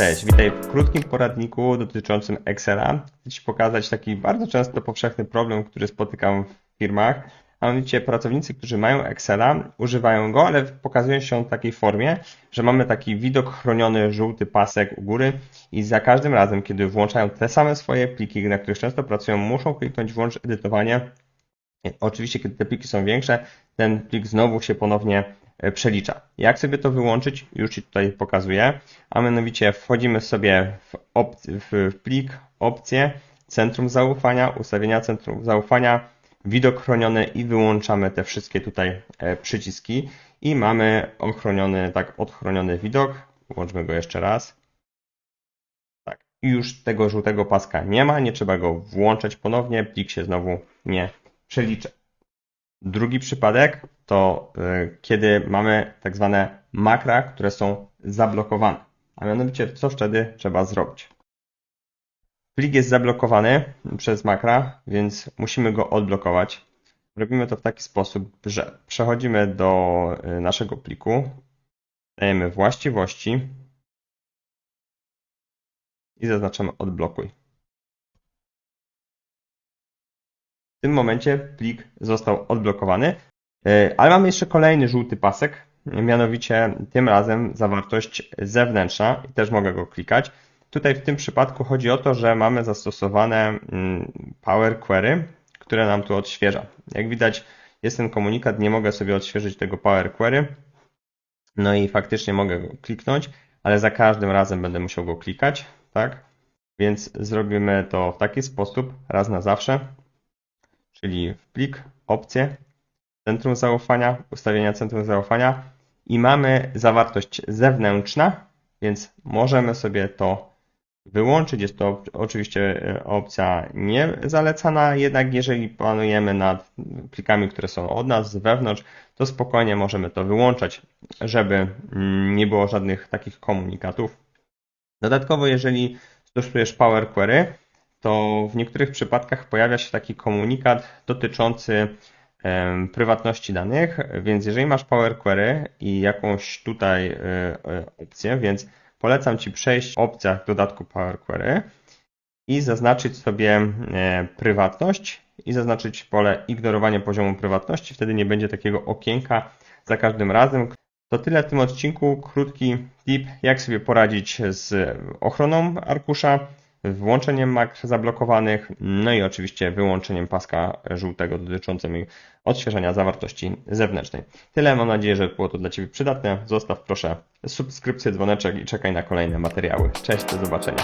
Cześć, witaj w krótkim poradniku dotyczącym Excela. Chcę Ci pokazać taki bardzo często powszechny problem, który spotykam w firmach. A mianowicie pracownicy, którzy mają Excela, używają go, ale pokazuje się on w takiej formie, że mamy taki widok chroniony, żółty pasek u góry i za każdym razem, kiedy włączają te same swoje pliki, na których często pracują, muszą kliknąć włącz edytowanie. Oczywiście, kiedy te pliki są większe, ten plik znowu się ponownie przelicza. Jak sobie to wyłączyć? Już Ci tutaj pokazuję. A mianowicie wchodzimy sobie w, w plik, opcje, centrum zaufania, ustawienia centrum zaufania, widok chroniony i wyłączamy te wszystkie tutaj e, przyciski i mamy ochroniony, tak, odchroniony widok. Włączmy go jeszcze raz. Tak. I już tego żółtego paska nie ma, nie trzeba go włączać ponownie, plik się znowu nie przelicza. Drugi przypadek to y, kiedy mamy tak zwane makra, które są zablokowane. A mianowicie, co wtedy trzeba zrobić? Plik jest zablokowany przez makra, więc musimy go odblokować. Robimy to w taki sposób, że przechodzimy do y, naszego pliku, dajemy właściwości i zaznaczamy odblokuj. W tym momencie plik został odblokowany, ale mamy jeszcze kolejny żółty pasek, mianowicie tym razem zawartość zewnętrzna i też mogę go klikać. Tutaj w tym przypadku chodzi o to, że mamy zastosowane mm, Power Query, które nam tu odświeża. Jak widać jest ten komunikat, nie mogę sobie odświeżyć tego Power Query. No i faktycznie mogę go kliknąć, ale za każdym razem będę musiał go klikać, tak? Więc zrobimy to w taki sposób, raz na zawsze, czyli w plik, opcje, centrum zaufania, ustawienia centrum zaufania i mamy zawartość zewnętrzna, więc możemy sobie to wyłączyć. Jest to oczywiście e, opcja niezalecana, jednak jeżeli planujemy nad plikami, które są od nas, z wewnątrz, to spokojnie możemy to wyłączać, żeby nie było żadnych takich komunikatów. Dodatkowo, jeżeli stosujesz Power Query, to w niektórych przypadkach pojawia się taki komunikat dotyczący prywatności danych, więc jeżeli masz Power Query i jakąś tutaj e, e, opcję, więc polecam Ci przejść w opcjach dodatku Power Query i zaznaczyć sobie e, prywatność i zaznaczyć pole ignorowanie poziomu prywatności, wtedy nie będzie takiego okienka za każdym razem. To tyle w tym odcinku. Krótki tip, jak sobie poradzić z ochroną arkusza, włączeniem makr zablokowanych, no i oczywiście wyłączeniem paska żółtego dotyczącego odświeżania zawartości zewnętrznej. Tyle, mam nadzieję, że było to dla Ciebie przydatne. Zostaw proszę subskrypcję, dzwoneczek i czekaj na kolejne materiały. Cześć, do zobaczenia.